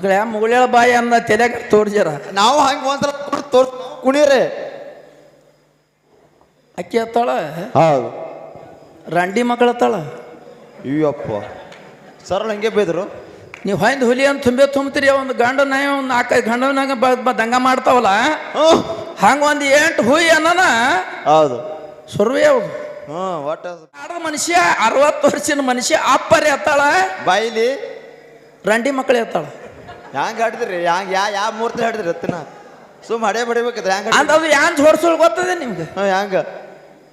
ಮಕ್ಕಳ ಮುಗುಳ್ಯಾಳ ಬಾಯಿ ಅನ್ನ ತಲೆಯಾಗ ತೋರ್ಜರ ನಾವು ಹಂಗೆ ಒಂದ್ಸಲ ತೋರ್ಸ್ ತೋರ್ ಕುಣಿಯರೆ ಅಕ್ಕಿ ಹತ್ತಾಳ? ಹೌದು. ರಂಡಿ ಮಕ್ಕಳ ಹತ್ತಾಳ? ಅಯ್ಯಪ್ಪ. ಸರಳ ಹಂಗೆ ಬೈದ್ರು. ನೀವು ಹೊಯ್ದು ಹುಲಿ ಅಂತ ತುಂಬೆ ತುಂಬ್ತೀರಿ ಒಂದು ಗಂಡ ನಾಯಿ ಒಂದು ನಾಲ್ಕೈದು ಗಂಡನಾಗ ದಂಗ ಮಾಡ್ತಾವಲ್ಲ? ಹಂಗ ಒಂದು ಎಂಟು ಹುಯಿ ಅನ್ನನ? ಹೌದು. ಸುರ್ವೆ ಅವು. ಹ್ಞೂ ಒಟ್ಟ ಆಡ ಮನುಷ್ಯ ಅರವತ್ತು ವರ್ಷದ ಮನುಷ್ಯ ಅಪ್ಪರಿ ಹತ್ತಾಳ? ಬಾಯಿಲಿ ರಂಡಿ ಮಕ್ಕಳೇ ಹತ್ತಾಳ. ಹ್ಯಾಂಗ ಹಾಡಿದ್ರಿ? ಹ್ಯಾಂಗ ಯಾ ಯಾವ ಮೂರ್ತಿ ಹಾಡಿದ್ರಿ ರತ್ನ? ಸುಮ್ ಹಡೆ ಬಡಿಬೇಕಂದ್ರೆ ಹ್ಯಾಂಗ ಅಂತ ಅದು ಯಾನ್ ಜೋಡ್ಸೋಳು ಗೊತ್ತದೆ ನಿಮ್ಗೆ? ಹ್ಯಾಂಗ?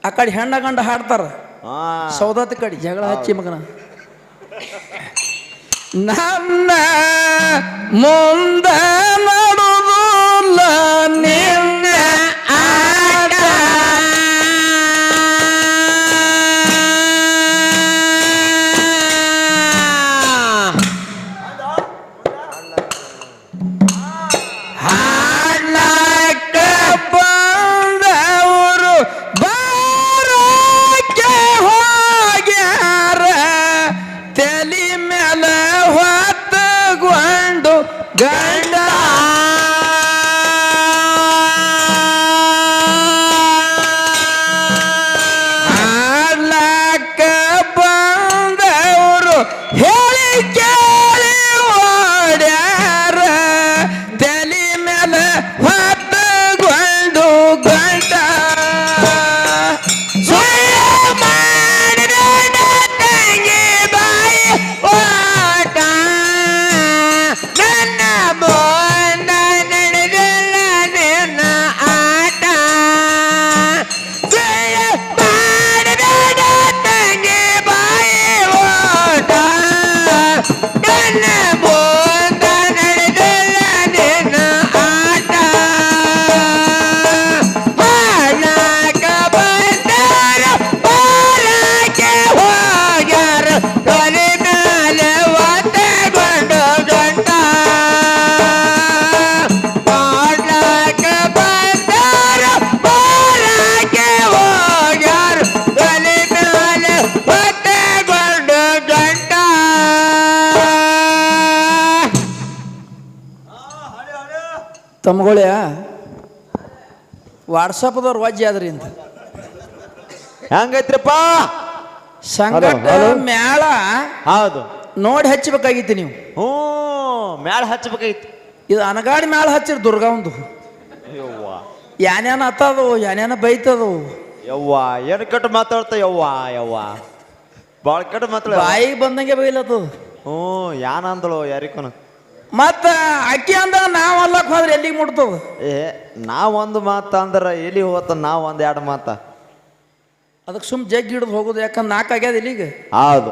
ಆ ಕಡೆ ಹೆಣ್ಣ ಗಂಡ ಹಾಡ್ತಾರ. ಸೌದತ್ತಿ ಕಡೆ ಜಗಳ ಹಚ್ಚಿ ಮಗನ. ನನ್ನ ಮುಂದ ನಡುವುದಿಲ್ಲ ನಿನ್ನ ತಮ್ಮಗೊಳ್ಯ ವಾಟ್ಸಪ್ದವ್ರು ವಜ್ಜೆ ಆದ್ರಿ ಅಂತ ಹೆಂಗೈತ್ರಿಪ್ಪ? ಹಲೋ. ಮ್ಯಾಳ ಹೌದು. ನೋಡಿ ಹಚ್ಚಬೇಕಾಗಿತ್ತು ನೀವು. ಹ್ಞೂ ಮ್ಯಾಲ ಹಚ್ಬೇಕಾಗಿತ್ತು. ಇದು ಅನಗಾಡಿ ಮ್ಯಾಳ ಹಚ್ಚಿರಿ ದುರ್ಗಾ ಒಂದು. ಯವ್ವ. ಯಾನ್ಯಾನ ಹತ್ತದು ಯಾನ್ಯಾನ ಬೈತದು ಯವ್ವ ಏನು ಕಟ್ಟು ಮಾತಾಡ್ತ ಯವ್ವ ಯವ್ವ. ಭಾಳ ಕಟ್ಟು ಮಾತಾಡ ಬಾಯಿಗೆ ಬಂದಂಗೆ ಬೈಲತ್ತದು. ಹ್ಞೂ ಯಾನ ಅಂದಳು ಯಾರಿಗೂ ಮತ್ತ ಅಕ್ಕಿ ಅಂದ ನಾವು ಅಲ್ಲಕ್ ಹೋದ್ರೆ ಎಲ್ಲಿಗೆ ಮುಟ್ತದ? ಏ ನಾವೊಂದು ಮಾತ ಅಂದ್ರೆ ಎಲ್ಲಿ ಹೋತ ನಾವು ಒಂದು ಎರಡು ಮಾತ. ಅದಕ್ಕೆ ಸುಮ್ ಜಗ್ಗಿ ಹಿಡಿದು ಹೋಗೋದು ಯಾಕಂದ್ರೆ ನಾಲ್ಕು ಆಗ್ಯದ ಇಲ್ಲಿಗೆ? ಹೌದು.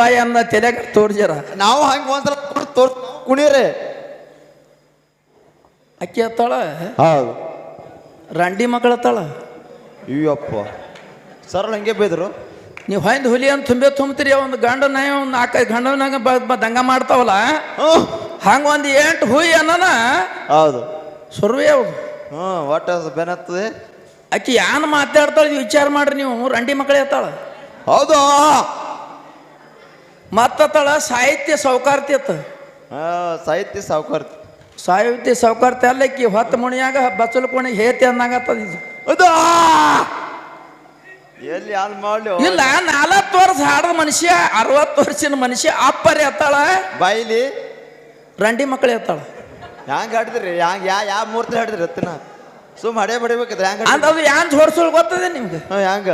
ಬಾಯಿ ಅನ್ನ ತೆಲೆಗ ತೋರ್ಸ್ಯಾರ. ನಾವು ಹಂಗೆ ಒಂದ್ಸಲ ತೋರ್ ಕುಣಿರಿ. ಅಕ್ಕಿ ಹತ್ತಾಳ? ಹೌದು. ರಂಡಿ ಮಕ್ಕಳ ಹತ್ತಾಳ? ಅಯ್ಯಪ್ಪ. ಸರಳ ಹಂಗೆ ಬೈದ್ರು. ನೀವು ಹೊಯ್ದು ಹುಲಿ ಅಂತ ತುಂಬೆ ತುಂಬ್ತೀರಿ ಒಂದು ಗಂಡ ನಾಯಿ ಒಂದು ನಾಲ್ಕೈದು ಗಂಡನಾಗ ದಂಗ ಮಾಡ್ತಾವಲ್ಲ. ಹಂಗ ಒಂದು ಎಂಟು ಹುಯಿ ಅನ್ನನ? ಹೌದು. ಸುರ್ವೆ ಹೌದು ಹ್ಞೂ ಒಟ್ಟು ಬೆನತ್ತದೆ ಆಕಿ ಯಾನ್ ಮಾತಾಡ್ತಾಳೆ ವಿಚಾರ ಮಾಡ್ರಿ ನೀವು ರಂಡಿ ಮಕ್ಕಳೇ ಹತ್ತಾಳ. ಹೌದು. ಮತ್ತತ್ತಾಳ ಸಾಹಿತ್ಯ ಸೌಕಾರ್ತಿ ಅತ್ತ? ಸಾಹಿತ್ಯ ಸಾವುಕಾರ್ತಿ. ಸಾಹಿತ್ಯ ಸೌಕಾರ್ತಿ ಅಲ್ಲಕ್ಕಿ ಹೊತ್ತು ಮುಣಿಯಾಗ ಬಚ್ಚಲು ಕೋಣಿ ಹೇತಿ ಅಂದಂಗತ್ತದ ಇದು. ಅದು ಎಲ್ಲಿ ಯಾರು ಮಾಡ್ಲಿ ಇಲ್ಲ ನಾಲ್ಕು ವರ್ಷ ಹಾಡದ ಮನುಷ್ಯ ಅರವತ್ತು ವರ್ಷದ ಮನುಷ್ಯ ಅಪ್ಪರಿ ಎತ್ತಾಳ ಬಾಯಿಲಿ? ರಂಡಿ ಮಕ್ಕಳು ಎತ್ತಾಳ ಹ್ಯಾಂಗ ಹಾಡಿದ್ರಿ? ಹ್ಯಾಂಗ ಯಾ ಯಾವ ಮೂರ್ತಿ ಹಾಡಿದ್ರಿ ಹತ್ತಿನ ಸುಮ್ ಹಡೆ ಬಡಿಬೇಕಿದ್ರೆ ಹ್ಯಾಂಗ ಅಂತ ಅದು ಯಾನ್ ಜೋಡ್ಸೋಳು ಗೊತ್ತದೆ ನಿಮ್ಗೆ? ಹ್ಯಾಂಗ?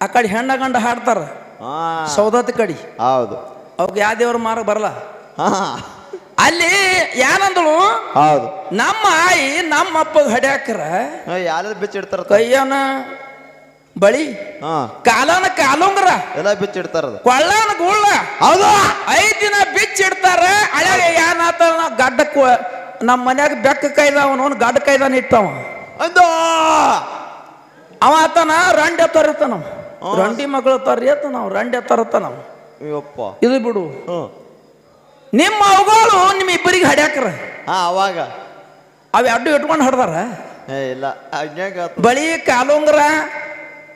ಆ ಕಡೆ ಹೆಣ್ಣ ಗಂಡ ಹಾಡ್ತಾರ. ಹಾ. ಸೌದತ್ತಿ ಕಡಿ. ಹೌದು. ಅವ್ಗೆ ಯಾವ ದೇವ್ರ ಮಾರ ಬರಲ್ಲ? ಹಾ. ಅಲ್ಲಿ ಏನಂದಳು ಹೌದು. ನಮ್ಮ ಆಯಿ ನಮ್ಮ ಅಪ್ಪ ಹಡ್ಯಾಕ್ರ ಯಾರು ಬಿಚ್ಚಿಡ್ತಾರ ಕೈಯನ ಬಳಿ ಹಾ. ಕಾಲನ ಕಾಲುಂಗ್ರ ಎಲ್ಲ ಬಿಚ್ಚಿಡ್ತಾರ ಕೊಳ್ಳನ ಗುಳ್ಳ. ಹೌದು. ಐದ್ ದಿನ ಬಿಚ್ಚಿಡ್ತಾರ ಅಳಗ ಏನಾತ ಗಡ್ಡ ನಮ್ಮ ಮನ್ಯಾಗ ಬೆಕ್ಕ ಕೈದವನು ಗಡ್ಡ ಕೈದಾನ ಇಟ್ಟವ. ಅಂದ. ಅವ ಆತನ ರಂಡ ನಾವು ರಂಡಿ ಮಗಳು ತರ್ರಿ ನಾವು ರಂಡಿ ತರತ್ತ ನಾವು. ಅಯ್ಯಪ್ಪ ಇದು ಬಿಡು. ಹ್ಞೂ. ನಿಮ್ಮ ಅವುಗಳು ನಿಮ್ಮ ಇಬ್ಬರಿಗೆ ಹಡ್ಯಾಕ್ರ. ಹಾಂ ಅವಾಗ. ಅವ್ ಎರಡು ಇಟ್ಕೊಂಡು ಹಡ್ದಾರ. ಏ ಇಲ್ಲ. ಬಳಿ ಕಾಲುಂಗ್ರ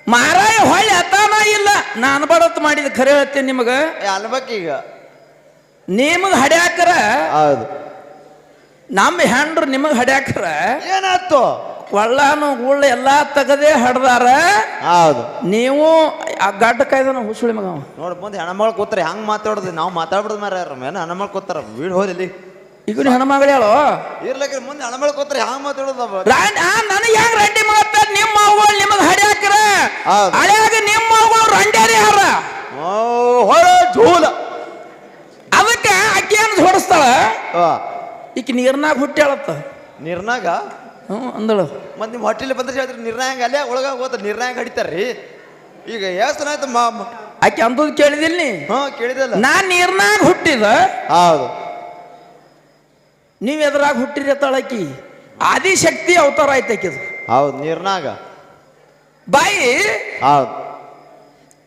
ಮಾರಾಯ ಹೊಳ್ಳಿ ಅತಾನ ಇಲ್ಲ. ನಾನು ಬಡತ್ ಮಾಡಿದ ಖರೆ ಹೇಳ್ತೀನಿ ನಿಮಗ. ಈಗ. ನಿಮಗೆ ಹಡ್ಯಾಕ್ರ. ಹೌದು. ನಮ್ಮ ಹೆಂಡ್ರು ನಿಮಗೆ ಹಡ್ಯಾಕ್ರ. ಏನಾಯ್ತು? ಕೊಳ್ಳಾನು ಗುಳ್ಳ ಎಲ್ಲಾ ತೆಗದೇ ಹಡ್ದಾರ. ಹೌದು. ನೀವು ಆ ಗಡ್ಡ ಕಾಯ್ದನ ಹುಸುಳಿ ಮಗ ಅವ. ನೋಡಿ ಮುಂದೆ ಹೆಣ್ಮಗಳು ಕೂತಾರೆ ಹೆಂಗ್ ಮಾತಾಡೋದು? ನಾವು ಮಾತಾಡ್ಬಿಡ್ದು ಮಾರ ಏನು ಹೆಣ್ಮಗಳು ಕೂತಾರ ವೀಡ್ ಹೋದ್ ಇಲ್ಲಿ. ಈಗ ನೀ ಹೆಣ್ಮಗಳು ಹೇಳು. ಇರ್ಲಕ್ಕ ಮುಂದೆ ಹೆಣ್ಮಗಳು ಕೂತಾರೆ ಹೆಂಗ್ ಮಾತಾಡೋದು ನನಗೆ ಹೆಂಗ್ ರಂಡಿ ಮಾತ ನಿಮ್ಮ ಅವುಗಳು ನಿಮಗ್ ಹಡ್ಯಾಕ್ರ ಹೌದು. ಹಳ್ಯಾಗ ನಿಮ್ಮ ಅವುಗಳು ರಂಡ್ಯಾರಿ ಯಾರ? ಓ ಹೊರ ಝೂಲ ಅದಕ್ಕೆ ಅಕ್ಕಿ ಏನು ಹೊಡಿಸ್ತಾಳ. ಆ, ಈಕಿ ನೀರ್ನಾಗ ಹುಟ್ಟ್ಯಾಳತ್ತ. ನಿರ್ನಾಗ? ಹ್ಞೂ ಅಂದಳು. ಮತ್ತು ನಿಮ್ಮ ಹೋಟೆಲ್ ಬಂದ್ರೆ ಹೇಳ್ತೀರಿ ನಿರ್ನಾಗ ಅಲ್ಲೇ ಒಳಗ ಹೋತ ಹಡಿತಾರೆ ಹಡಿತಾರ್ರಿ. ಈಗ ಎಷ್ಟು ಆಯ್ತು ಮಾ ಆಕೆ ಅಂದದ್ ಕೇಳಿದಿಲ್ಲ ನೀ? ಹಾ ಕೇಳಿದಲ್ಲ. ನಾ ನೀರ್ನಾಗ ಹುಟ್ಟಿದ? ಹೌದು. ನೀವು ಎದ್ರಾಗ ಹುಟ್ಟಿರಿ ತಳಕಿ ಆದಿಶಕ್ತಿ ಅವತಾರ ಆಯ್ತು ಆಕಿದು ಹೌದು ನೀರ್ನಾಗ ಬಾಯಿ? ಹೌದು.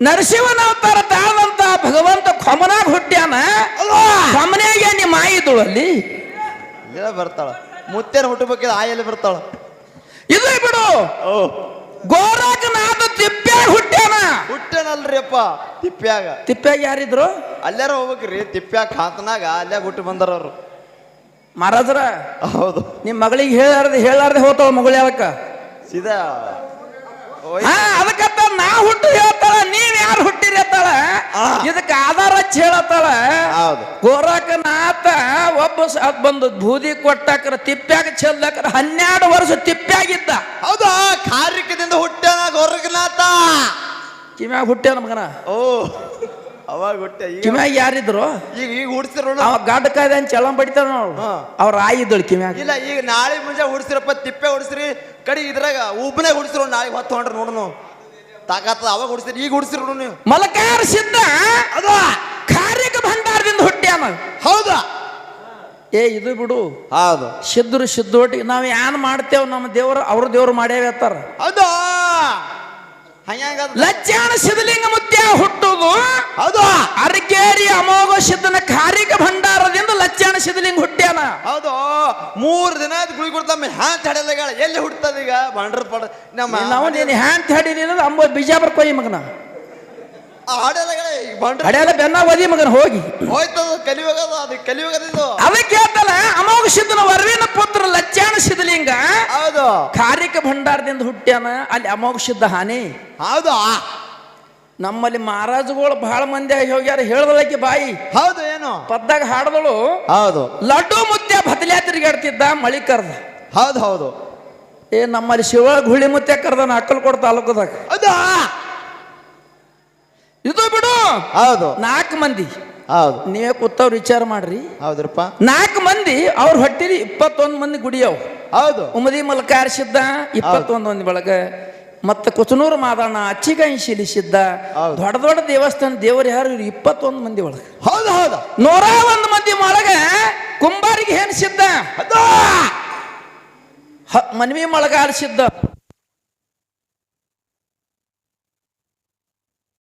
ನರಸಿಂಹನ ಅವತಾರ ತಾಳದಂತ ಭಗವಂತ ಕೊಮನಾಗ ಹುಟ್ಟ್ಯಾನ? ಕೊಮನೆಗೆ ನಿಮ್ಮ ಆಯಿದಳು ಅಲ್ಲಿ? ಬರ್ತಾಳ. ಮುತ್ತೇನ ಹುಟ್ಟಬೇಕಿದ್ರೆ ಆಯಲ್ಲಿ ಬರ್ತಾಳ? ಇದು ಬಿಡು. ಓ. ಗೋರಖನಾಥ ತಿಪ್ಪ್ಯಾಗ ಹುಟ್ಟ್ಯಾನ ಹುಟ್ಟೇನಲ್ರಿ ಅಪ್ಪ ತಿಪ್ಪ್ಯಾಗ. ತಿಪ್ಪ್ಯಾಗ ಯಾರಿದ್ರು? ಅಲ್ಲಾರ ಹೋಗ್ಬೇಕ್ರಿ ತಿಪ್ಪ್ಯಾಗ ಖಾತನಾಗ ಅಲ್ಲೇ ಹುಟ್ಟಿ ಬಂದಾರ ಅವ್ರು. ಮಹಾರಾಜ್ರ ಹೌದು. ನಿಮ್ಮ ಮಗಳಿಗೆ ಹೇಳಾರ್ದೆ ಹೇಳಾರ್ದೆ ಹೋತಾವ ಮಗಳು ಯಾವಕ್ಕ? ಸೀದಾ ಅದಕ್ಕಂತ ನಾ ಹುಟ್ಟು ಯಾರು ಹುಟ್ಟಿರತ್ತಾಳ. ಇದಕ್ಕೆ ಆಧಾರ ಹೇಳತ್ತಾಳ ಹೌದು. ಗೋರಖನಾಥ ಒಬ್ಬ ಅದ್ ಬಂದು ಬೂದಿ ಕೊಟ್ಟಾಕ್ರ ತಿಪ್ಪ್ಯಾಗ ಚೆಲ್ಲಕ್ರ ಹನ್ನೆರಡು ವರ್ಷ ತಿಪ್ಪ್ಯಾಗಿದ್ದ. ಹೌದಾ? ಕಾರ್ಯಕದಿಂದ ಹುಟ್ಟ್ಯಾನ ಗೋರಕನಾಥ ಕಿಮ್ಯಾಗ ಹುಟ್ಟ್ಯಾನ ಮಗನ? ಓ ಅವಾಗ ಹುಟ್ಟ. ಕಿಮ್ಯಾಗ ಯಾರಿದ್ರು? ಈಗ ಈಗ ಹುಡ್ಸಿರೋ ಅವ ಗಡ್ಡ ಕಾಯ್ದ ಚಲಂ ಬಡಿತಾರ ನೋಡು. ಅವ್ರ ಅವ್ರ ಆಯಿದ್ದಳು ಕಿಮ್ಯಾಗ. ಇಲ್ಲ ಈಗ ನಾಳೆ ಮುಂಜೆ ಹುಡ್ಸಿರಪ್ಪ ತಿಪ್ಪೆ ಹುಡ್ಸ್ರಿ. ಕಡಿ ಇದ್ರಾಗ ಉಬ್ಬನೇ ಹುಡ್ಸಿರು ನಾಳೆ ಹೊತ್ತು ಹೊಂಡ್ರಿ ನೋಡೋಣ ತಾಕತ್ತ ಅವಾಗ ಹುಡ್ಸಿರಿ ಈಗ ಹುಡ್ಸಿರು ನೀವು. ಮಲಕಾರ ಸಿದ್ಧ? ಅದು. ಕಾರ್ಯಕ ಭಂಡಾರದಿಂದ ಹುಟ್ಟ್ಯಾನ ಹೌದ. ಏ ಇದು ಬಿಡು. ಹೌದು. ಸಿದ್ಧರು ಸಿದ್ದೋಟಿ ನಾವು ಏನ್ ಮಾಡ್ತೇವೆ ನಮ್ಮ ದೇವರು ಅವ್ರ ದೇವ್ರು ಮಾಡ್ಯಾವ ಹೇಳ್ತಾರ ಹೌದಾ ಲಜ್ಜಾನ ಸಿದ್ಧಲಿಂಗ ಮುತ್ಯ ಹುಟ್ಟುದು ಹೌದು. ಅರಕೇರಿ ಅಮೋಘ ಸಿದ್ಧನ ಕಾರಿಕ ಭಂಡಾರದಿಂದ ಲಜ್ಜಾನ ಸಿದ್ಧಲಿಂಗ ಹುಟ್ಟ್ಯಾನ. ಹೌದು. ಮೂರ್ ದಿನ ಗುಳಿ ಕೊಡ್ತಮ್ಮ ಹ್ಯಾಂತ್ ಹಡಲಗಳ ಎಲ್ಲಿ ಹುಡ್ತದ ಈಗ ಬಂಡ್ರ ಪಡ ನಮ್ಮ ನಾವು ನೀನು ಹ್ಯಾಂತ ಹಡಿಲಿಲ್ಲ ಅಂಬೋ ಬಿಜಾಪುರ ಕೊಯ್ಯಿ ಮಗನ. ಹಡ್ಯಾಲ ಬೆನ್ನ ಓದಿ ಮಗನ ಹೋಗಿ. ಹೋಯ್ತದ ಕಲಿಯುಗದ ಅದು ಕಲಿಯುಗದ ಇದು ಅದಕ್ಕೆ ಹೇಳ್ತಲ್ಲ ಅಮೋಘ ಸಿದ್ಧನ ಹೌದು. ಕಾರಿಕ ಭಂಡಾರದಿಂದ ಹುಟ್ಟ್ಯಾನ ಅಲ್ಲಿ ಅಮೋಘ ಸಿದ್ಧ ಹಾನಿ. ಹೌದು. ನಮ್ಮಲ್ಲಿ ಮಹಾರಾಜಗಳು ಬಹಳ ಮಂದಿ ಆಗಿ ಹೋಗ್ಯಾರ ಹೇಳ್ದಳಕ್ಕೆ ಬಾಯಿ. ಹೌದು ಏನು? ಪದ್ದಾಗ ಹಾಡದಳು ಹೌದು. ಲಡ್ಡು ಮುತ್ಯ ಬದಲ್ಯಾ ತಿರುಗಾಡ್ತಿದ್ದ ಮಳಿ ಕರ್ದ. ಹೌದು ಹೌದು. ಏ ನಮ್ಮಲ್ಲಿ ಶಿವ ಗುಳಿ ಮುತ್ಯ ಕರ್ದ ಅಕ್ಕಲ್ಕೋಟ್ ತಾಲೂಕದಾಗ. ಹೌದು ಇದು ಬಿಡು. ಹೌದು. ನಾಲ್ಕು ಮಂದಿ. ಹೌದು. ನೀವೇ ಕೂತವ್ರು ವಿಚಾರ ಮಾಡ್ರಿ. ಹೌದ್ರಪ್ಪ. ನಾಲ್ಕು ಮಂದಿ ಅವ್ರ ಹೊಟ್ಟಿಲಿ ಇಪ್ಪತ್ತೊಂದು ಮಂದಿ ಗುಡಿಯವು ಹೌದು. ಉಮದಿ ಮಲ್ಕ ಆರಿಸಿದ್ದ ಇಪ್ಪತ್ತೊಂದು ಮಂದಿ ಬಳಗ. ಮತ್ತೆ ಕುಚನೂರು ಮಾದಣ್ಣ ಅಚ್ಚಿಗಾಯಿ ಶೀಲಿಸಿದ್ದ. ದೊಡ್ಡ ದೊಡ್ಡ ದೇವಸ್ಥಾನ ದೇವರು ಯಾರು? ಇವ್ರು ಇಪ್ಪತ್ತೊಂದು ಮಂದಿ ಒಳಗ. ಹೌದು ಹೌದು. ನೂರ ಒಂದು ಮಂದಿ ಒಳಗ ಕುಂಬಾರಿಗೆ ಹೆಣಸಿದ್ದ ಮನವಿ ಹ- ಮನ್ವಿ ಮೊಳಗ ಆರಿಸಿದ್ದ